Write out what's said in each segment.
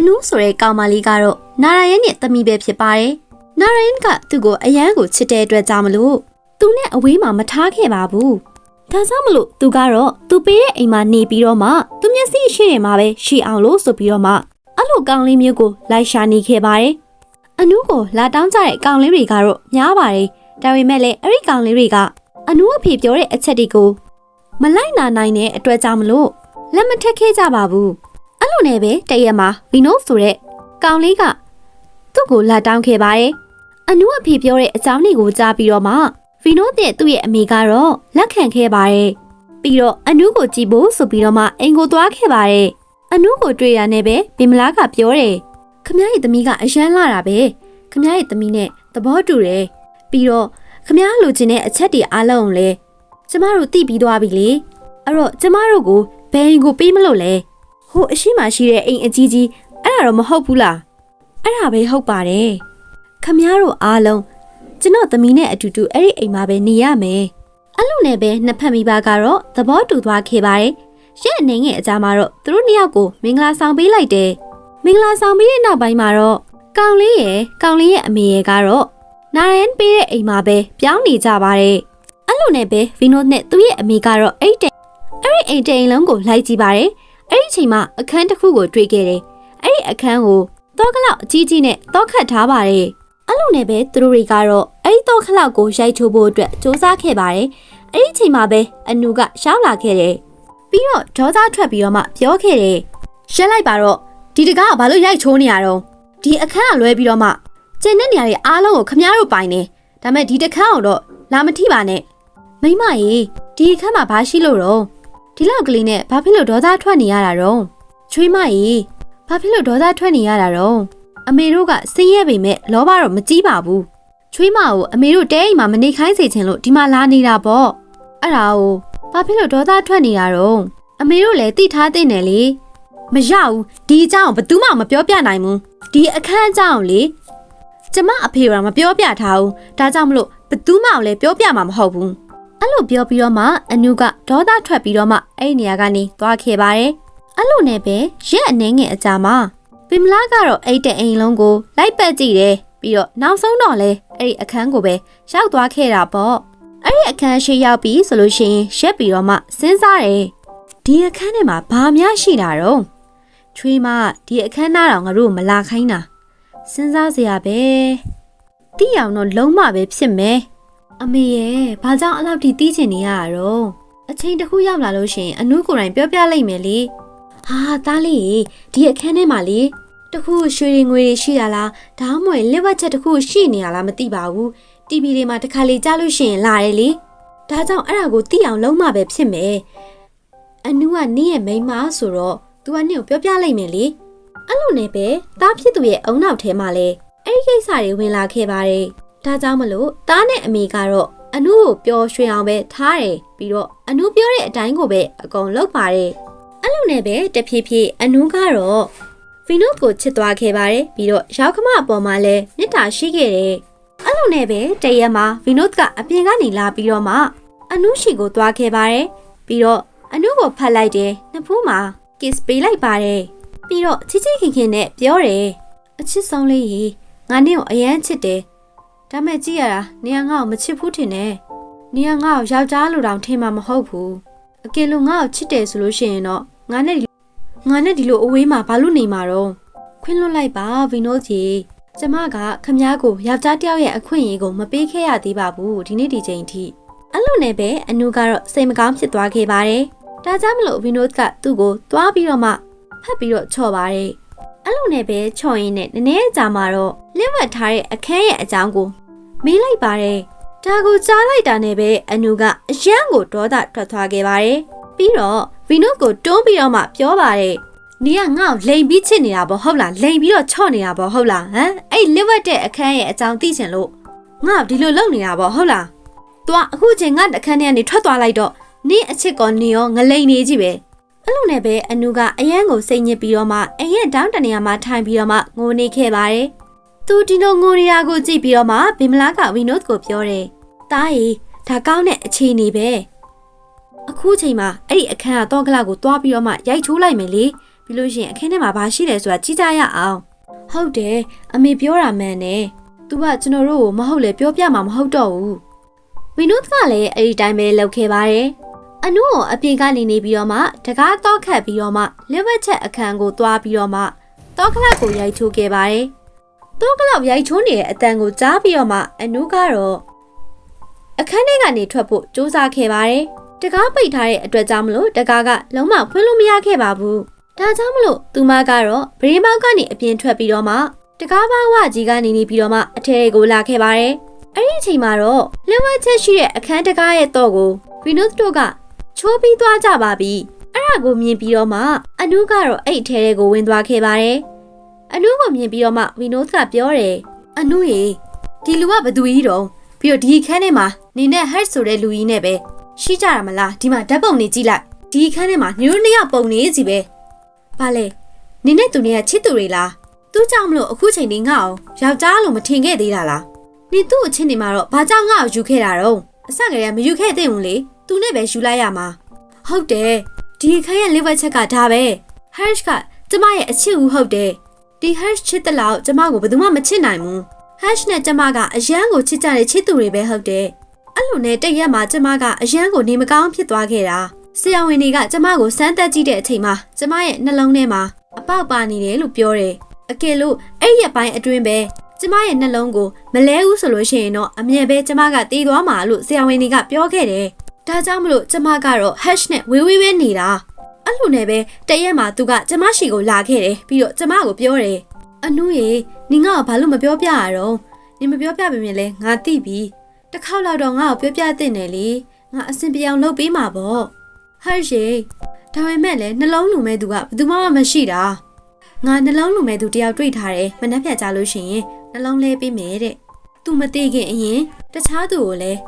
အနူးဆိုတဲ့ကောင်မလေးကတော့နာရာယန်ရဲ့သမီးပဲဖြစ်ပါတယ်နာရာယန်ကသူ့ကိုအယမ်းကိုချစ်တဲ့အတွက်ကြောင့်မလို့သူနဲ့အဝေးမှာမထားခဲ့ပါဘူးဒါကြောင့်မလို့သူကတော့သူပေးတဲ့အိမ်မှာနေပြီးတော့မှသူမျက်စိရှိနေမှာပဲရှိအောင်လို့ဆိုပြီးတော့မှအဲ့လိုကောင်လေးမျိုးကိုလိုက်ရှာနေခဲ့ပါတယ်အနူးကိုလာတောင်းကြတဲ့ကောင်လေးတွေကတော့များပါတယ်ဒါပေမဲ့လည်းအဲ့ဒီကောင်လေးတွေကအနူးအဖေပြောတဲ့အချက်တွေကိုမလိုက်နာနိုင်တဲ့အတွက်ကြောင့်မလို့လက်မထက်ခဲ့ကြပါဘူး အဲ့လိုနဲ့ပဲတရက်မှာဗီနိုဆိုတဲ့ကောင်လေးကသူ့ကိုလာတောင်းခဲ့ပါတယ်အနူးအဖေပြောတဲ့အကြောင်းတွေကိုကြားပြီးတော့မှဗီနိုတဲ့သူ့ရဲ့အမေကတော့လက်ခံခဲ့ပါတယ်ပြီးတော့အနူးကိုကြည့်ဖို့ဆိုပြီးတော့မှအိမ်ကိုသွားခဲ့ပါတယ်အနူးကိုတွေ့ရတဲ့ပဲဘင်မလားကပြောတယ်ခမရဲ့သမီးကအရန်လာတာပဲခမရဲ့သမီးနဲ့သဘောတူတယ်ပြီးတော့ခမလိုချင်တဲ့အချက်တွေအားလုံးကိုလည်းကျမတို့သိပြီးသွားပြီလေအဲ့တော့ကျမတို့ကိုဘယ်အိမ်ကိုပေးမလို့လဲ ဟိုအရှိမရှိတဲ့အိမ်အကြီးကြီးအဲ့ဒါတော့မဟုတ်ဘူးလားအဲ့ဒါပဲဟုတ်ပါတယ်ခမတို့အားလုံးကျွန်တော်သမီးနဲ့အတူတူအဲ့ဒီအိမ်မှာပဲနေရမယ်အဲ့လိုနဲ့ပဲနှစ်ဖက်မိဘကတော့သဘောတူသွားခဲ့ပါတယ်ရဲ့အနေငယ်အကြမှာတော့သူတို့နှစ်ယောက်ကိုမင်္ဂလာဆောင်ပေးလိုက်တယ်မင်္ဂလာဆောင်ပြီးတဲ့နောက်ပိုင်းမှာတော့ကောင်လေးရယ်ကောင်လေးရဲ့အမေရယ်ကတော့နာရန်ပေးတဲ့အိမ်မှာပဲပြောင်းနေကြပါတယ်အဲ့လိုနဲ့ပဲဗီနိုနဲ့သူ့ရဲ့အမေကတော့အဲ့တဲ့အဲ့ဒီအိမ်တိန်လုံးကိုလိုက်ကြည့်ပါတယ် အဲ့ဒီအချိန်မှာအခန်းတစ်ခုကိုတွေ့ခဲ့တယ်အဲ့ဒီအခန်းကိုတော့ကလောက်အကြီးကြီးနဲ့တော့ခတ်ထားပါတယ်အဲ့လိုနဲ့ပဲသူတို့တွေကတော့အဲ့ဒီတော့ခလောက်ကိုရိုက်ချိုးဖို့အတွက်စူးစမ်းခဲ့ပါတယ်အဲ့ဒီအချိန်မှာပဲအနူကရှောင်းလာခဲ့တယ်ပြီးတော့ဒေါသထွက်ပြီးတော့မှပြောခဲ့တယ်ရှက်လိုက်ပါတော့ဒီတကားကဘာလို့ရိုက်ချိုးနေရတော့ဒီအခန်းကလွဲပြီးတော့မှကျန်တဲ့နေရာတွေအားလုံးကိုခမားတို့ပိုင်နေဒါမဲ့ဒီတခန်းအောင်တော့လာမထိပါနဲ့မိမကြီးဒီအခန်းမှာဘာရှိလို့တော့ ဒီလောက်ကလေးနဲ့ဘာဖြစ်လို့ဒေါသထွက်နေရတာတော့ချွေးမကြီးဘာဖြစ်လို့ဒေါသထွက်နေရတာတော့အမေတို့ကစင်းရဲပေမဲ့လောဘတော့မကြီးပါဘူးချွေးမကိုအမေတို့တဲအိမ်မှာမနေခိုင်းစေချင်လို့ဒီမှာလာနေတာပေါ့အဲ့ဒါကိုဘာဖြစ်လို့ဒေါသထွက်နေတာတော့အမေတို့လည်းတိထားတဲ့နယ်လေမရဘူးဒီအကြောင်းဘယ်သူမှမပြောပြနိုင်ဘူးဒီအခန်းအကြောင်းလေကျမအဖေကမပြောပြထားဘူးဒါကြောင့်မလို့ဘယ်သူမှလည်းပြောပြမှာမဟုတ်ဘူး အဲ့လိုပြောပြီးတော့မှအနုကဒေါသထွက်ပြီးတော့မှအဲ့ဒီနေရာကနေသွားခဲ့ပါတယ်အဲ့လိုနဲ့ပဲရက်အနေငယ်အကြာမှာပင်မလာကတော့အဲ့တဲ့အိမ်လုံးကိုလိုက်ပတ်ကြည့်တယ်ပြီးတော့နောက်ဆုံးတော့လဲအဲ့ဒီအခန်းကိုပဲရောက်သွားခဲ့တာပေါ့အဲ့ဒီအခန်းရှိရောက်ပြီးဆိုလို့ရှိရင်ရက်ပြီးတော့မှစဉ်းစားတယ်ဒီအခန်းထဲမှာဘာများရှိတာတော့ချွေးမဒီအခန်းသားတော့ငါတို့မလာခိုင်းတာစဉ်းစားစရာပဲတိအောင်တော့လုံးမပဲဖြစ်မယ် အမေရဲ့ဘာကြောင့်အဲ့လောက်ထိတီးချင်နေရတာတော့အချိန်တစ်ခုရောက်လာလို့ရှရင်အနုကိုယ်တိုင်ပြောပြလိုက်မယ်လေဟာသားလေးဒီအခန်းထဲမှာလေတခုရွှေတွေငွေတွေရှိရလားဒါမှမဟုတ်လက်ဝက်ချက်တခုရှိနေရလားမသိပါဘူး TV တွေမှာတစ်ခါလေကြားလို့ရှိရင်လာတယ်လေဒါကြောင့်အဲ့ဒါကိုသိအောင်လုံးမပဲဖြစ်မယ်အနုကနင့်ရဲ့မိန်းမဆိုတော့ तू ကနင့်ကိုပြောပြလိုက်မယ်လေအဲ့လိုနဲ့ပဲတားဖြစ်သူရဲ့အုံနောက်ထဲမှာလဲအဲ့ဒီကိစ္စတွေဝင်လာခဲ့ပါတယ် ဒါကြောင့်မလို့တားနဲ့အမေကတော့အနုကိုပျော်ရွှင်အောင်ပဲထားတယ်ပြီးတော့အနုပြောတဲ့အတိုင်းကိုပဲအကုန်လုပ်ပါတယ်အဲ့လိုနဲ့ပဲတဖြည်းဖြည်းအနုကတော့ဖီနိုကိုချစ်သွားခဲ့ပါတယ်ပြီးတော့ရောက်ခမအပေါ်မှာလဲမေတ္တာရှိခဲ့တယ်အဲ့လိုနဲ့ပဲတရက်မှာဗီနိုကအပြင်ကနေလာပြီးတော့မှအနုရှိကိုသွားခဲ့ပါတယ်ပြီးတော့အနုကိုဖတ်လိုက်တယ်နှစ်ဖူးမှာ kiss ပေးလိုက်ပါတယ်ပြီးတော့ချစ်ချစ်ခင်ခင်နဲ့ပြောတယ်အချစ်ဆုံးလေးရေငါနင့်ကိုအရန်ချစ်တယ် ဒါမဲ့ကြည့်ရတာနေရငါ့ကိုမချစ်ဘူးထင်တယ်နေရငါ့ကိုယောက်ျားလိုတောင်ထင်မှာမဟုတ်ဘူးအကယ်လို့ငါ့ကိုချစ်တယ်ဆိုလို့ရှိရင်တော့ငါနဲ့ဒီငါနဲ့ဒီလိုအဝေးမှာဘာလို့နေမှာတော့ခွင့်လွတ်လိုက်ပါဗီနိုကြီးကျမကခမ ्या ကိုယောက်ျားတစ်ယောက်ရဲ့အခွင့်အရေးကိုမပေးခဲ့ရသေးပါဘူးဒီနေ့ဒီချိန်ထိအဲ့လိုနဲ့ပဲအနုကတော့စိတ်မကောင်းဖြစ်သွားခဲ့ပါတယ်ဒါကြောင့်မလို့ဗီနိုကသူ့ကိုသွားပြီးတော့မှဖတ်ပြီးတော့ချော့ပါတယ်အဲ့လိုနဲ့ပဲချော့ရင်းနဲ့နည်းနည်းကြာမှတော့လက်ဝတ်ထားတဲ့အခန်းရဲ့အကြောင်းကို မေးလိုက်ပါတယ်ဒါကိုကြားလိုက်တာနဲ့ပဲအနုကအယံကိုဒေါသထွက်သွားခဲ့ပါတယ်ပြီးတော့ဗီနိုကိုတွန်းပြီးတော့မှပြောပါတယ်နေကငါ့ကိုလိန်ပြီးချစ်နေတာပေါ့ဟုတ်လားလိန်ပြီးတော့ချော့နေတာပေါ့ဟုတ်လားဟမ်အဲ့လက်ဝတ်တဲ့အခန်းရဲ့အကြောင်းသိချင်လို့ငါ့ကိုဒီလိုလုပ်နေတာပေါ့ဟုတ်လား။ तू အခုချိန်ငါအခန်းထဲကနေထွက်သွားလိုက်တော့နင်းအချစ်ကောနေရောငလိန်နေကြီးပဲအဲ့လိုနဲ့ပဲအနုကအယံကိုစိတ်ညစ်ပြီးတော့မှအရင်တောင်းတနေရာမှာထိုင်ပြီးတော့မှငိုနေခဲ့ပါတယ်။ သူဒီလိုငိုနေတာကိုကြည့်ပြီးတော့မှဘင်မလာကဝီနို့ကိုပြောတယ်။တားရီဒါကောင်းတဲ့အခြေအနေပဲ။အခုချိန်မှာအဲ့ဒီအခန်းကတော့ကလကိုတွားပြီးတော့မှရိုက်ချိုးလိုက်မယ်လေပြီးလို့ရှရင်အခင်းထဲမှာဘာရှိလဲဆိုတာကြည့်ကြရအောင်ဟုတ်တယ်အမေပြောတာမှန်တယ်သူကကျွန်တော်တို့ကိုမဟုတ်လေပြောပြမှာမဟုတ်တော့ဘူးဝီနုကလည်းအဲ့ဒီတိုင်းပဲလုပ်ခဲ့ပါတယ်အနုကိုအပြင်ကနေနေပြီးတော့မှတကားတော့ခတ်ပြီးတော့မှလက်ဝက်ချက်အခန်းကိုသွားပြီးတော့မှတော့ကလပ်ကိုရိုက်ထိုးခဲ့ပါတယ် တော့ကလပ်ရိုက်ချိုးနေတဲ့အတန်ကိုကြားပြီးတော့မှအနုကတော့အခန်းထဲကနေထွက်ဖို့စူးစမ်းခဲ့ပါတယ်တကားပိတ်ထားတဲ့အတွက်ကြောင့်မလို့တကားကလုံးဝဖွင့်လို့မရခဲ့ပါဘူးဒါကြောင့်မလို့သူမကတော့ဗရေမောက်ကနေအပြင်ထွက်ပြီးတော့မှတကားဘာဝကြီးကနေနေပြီးတော့မှအထဲကိုလာခဲ့ပါတယ်အဲ့ဒီအချိန်မှာတော့လက်ဝက်ချက်ရှိတဲ့အခန်းတကားရဲ့တော့ကိုဗီနုစ်တို့ကချိုးပြီးသွားကြပါပြီအဲ့ဒါကိုမြင်ပြီးတော့မှအနုကတော့အဲ့အထဲကိုဝင်သွားခဲ့ပါတယ် အနုကိုမြင်ပြီးတော့မှဗီနုစ်ကပြောတယ်အနုရေဒီလူကဘသူကြီးတော့ပြီးတော့ဒီအခန်းထဲမှာနေနဲ့ဟက်ဆိုတဲ့လူကြီးနဲ့ပဲရှိကြတာမလားဒီမှာဓာတ်ပုံနေကြည့်လိုက်ဒီအခန်းထဲမှာညို့နှစ်ယောက်ပုံနေစီပဲဘာလဲနေနဲ့သူနဲ့ကချစ်သူတွေလားသူကြောင့်မလို့အခုချိန်လေးငါ့အောင်ယောက်ျားလို့မထင်ခဲ့သေးတာလားနေသူ့အချင်းနေမှာတော့ဘာကြောင့်ငါ့ကိုယူခဲ့တာတော့အစကတည်းကမယူခဲ့သေးဘူးလေသူနဲ့ပဲယူလိုက်ရမှာဟုတ်တယ်ဒီအခန်းရဲ့ liver ချက်ကဒါပဲ hash ကကျမရဲ့အချစ်ဦးဟုတ်တယ် ဒီ hash ချစ်တဲ့လောက်ကျမကိုဘယ်သူမှမချစ်နိုင်ဘူး hash နဲ့ကျမကအရန်ကိုချစ်ကြတဲ့ချစ်သူတွေပဲဟုတ်တယ်အဲ့လိုနဲ့တည့်ရက်မှာကျမကအရန်ကိုနေမကောင်းဖြစ်သွားခဲ့တာဆရာဝန်တွေကကျမကိုစမ်းသပ်ကြည့်တဲ့အချိန်မှာကျမရဲ့နှလုံးထဲမှာအပေါက်ပါနေတယ်လို့ပြောတယ်အကယ်လို့အဲ့ရက်ပိုင်းအတွင်းပဲကျမရဲ့နှလုံးကိုမလဲဘူးဆိုလို့ရှိရင်တော့အမြဲပဲကျမကတည်သွားမှာလို့ဆရာဝန်တွေကပြောခဲ့တယ်ဒါကြောင့်မလို့ကျမကတော့ hash နဲ့ဝေးဝေးပဲနေတာ အဲ့လိုနဲ့ပဲတည့်ရက်မှာသူကကျမရှိကိုလာခဲ့တယ်ပြီးတော့ကျမကိုပြောတယ်အနုရေနင်ငါ့ကိုဘာလို့မပြောပြရတော့နင်မပြောပြပေမဲ့လဲငါသိပြီတစ်ခေါက်လောက်တော့ငါ့ကိုပြောပြတဲ့နယ်လေငါအဆင်ပြေအောင်လုပ်ပေးမှာပေါ့ဟဲ့ရေဒါပေမဲ့လည်းနှလုံးလူမဲ့သူကဘယ်သူမှမရှိတာငါနှလုံးလူမဲ့သူတယောက်တွေ့ထားတယ်မနှက်ဖြတ်ကြလို့ရှိရင်နှလုံးလဲပေးမယ်တဲ့သူမသိခင်အရင်တခြားသူကိုလည်း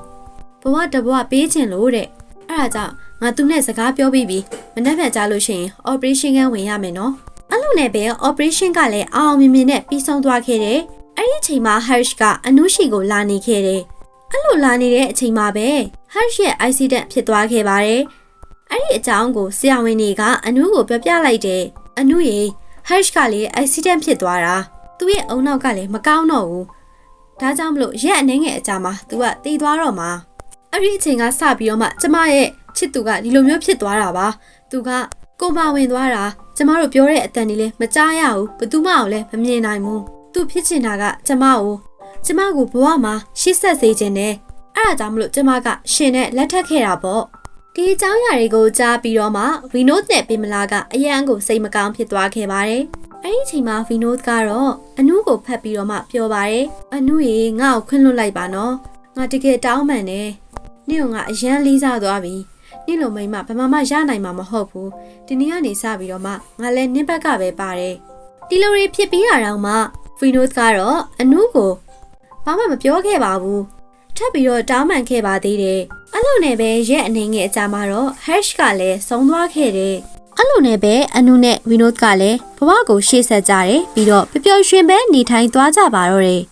ဘဝတဘဝပေးခြင်းလို့တဲ့အဲ့ဒါကြောင့် ငါသူနဲ့စကားပြောပြီးပြီမနှက်ဖြတ်ကြလို့ရှိရင် operation ကဝင်ရမယ်နော်အဲ့လိုနဲ့ပဲ operation ကလည်းအောင်အောင်မြင်မြင်နဲ့ပြီးဆုံးသွားခဲ့တယ်အဲ့ဒီအချိန်မှာ Harsh ကအနုရှိကိုလာနေခဲ့တယ်အဲ့လိုလာနေတဲ့အချိန်မှာပဲ Harsh ရဲ့ accident ဖြစ်သွားခဲ့ပါတယ်အဲ့ဒီအကြောင်းကိုဆရာဝန်တွေကအနုကိုပြောပြလိုက်တယ်အနုရေ Harsh ကလည်း accident ဖြစ်သွားတာသူ့ရဲ့အုံနောက်ကလည်းမကောင်းတော့ဘူးဒါကြောင့်မလို့ရက်အနေငယ်အကြာမှာသူကတည်သွားတော့မှာအဲ့ဒီအချိန်ကစပြီးတော့မှကျမရဲ့ ချစ်သူကဒီလိုမျိုးဖြစ်သွားတာပါသူကကိုမဝင်သွားတာကျမတို့ပြောတဲ့အတန်ကြီးလည်းမကြားရဘူးဘယ်သူမှလည်းမမြင်နိုင်ဘူးသူဖြစ်ချင်တာကကျမကိုကျမကိုဘဝမှာရှေ့ဆက်စေခြင်းနဲ့အဲ့ဒါကြောင့်မလို့ကျမကရှင်နဲ့လက်ထပ်ခဲ့တာပေါ့ဒီအကြောင်းအရာတွေကိုကြားပြီးတော့မှဝီနို့နဲ့ပင်မလာကအရန်ကိုစိတ်မကောင်းဖြစ်သွားခဲ့ပါတယ်အဲ့ဒီအချိန်မှာဗီနို့ကတော့အနုကိုဖတ်ပြီးတော့မှပြောပါတယ်အနုရေငါ့ကိုခွင့်လွှတ်လိုက်ပါနော်ငါတကယ်တောင်းပန်တယ်နေ့ကငါအရန်လေးစားသွားပြီ နေ့လိုမိမဘယ်မှမရနိုင်မှာမဟုတ်ဘူးဒီနေ့ကနေစပြီးတော့မှငါလည်းနင်းဘက်ကပဲပါတယ်ဒီလိုတွေဖြစ်ပြီးတာတော့မှဗီနို့ကတော့အနုကိုဘာမှမပြောခဲ့ပါဘူးထပ်ပြီးတော့တောင်းပန်ခဲ့ပါသေးတယ်အဲ့လိုနဲ့ပဲရက်အနေငယ်အကြမှာတော့ hash ကလည်းဆုံးသွားခဲ့တယ်အဲ့လိုနဲ့ပဲအနုနဲ့ဝီနို့ကလည်းဘဝကိုရှေ့ဆက်ကြတယ်ပြီးတော့ပျော်ပျော်ရွှင်ပဲနေထိုင်သွားကြပါတော့တယ်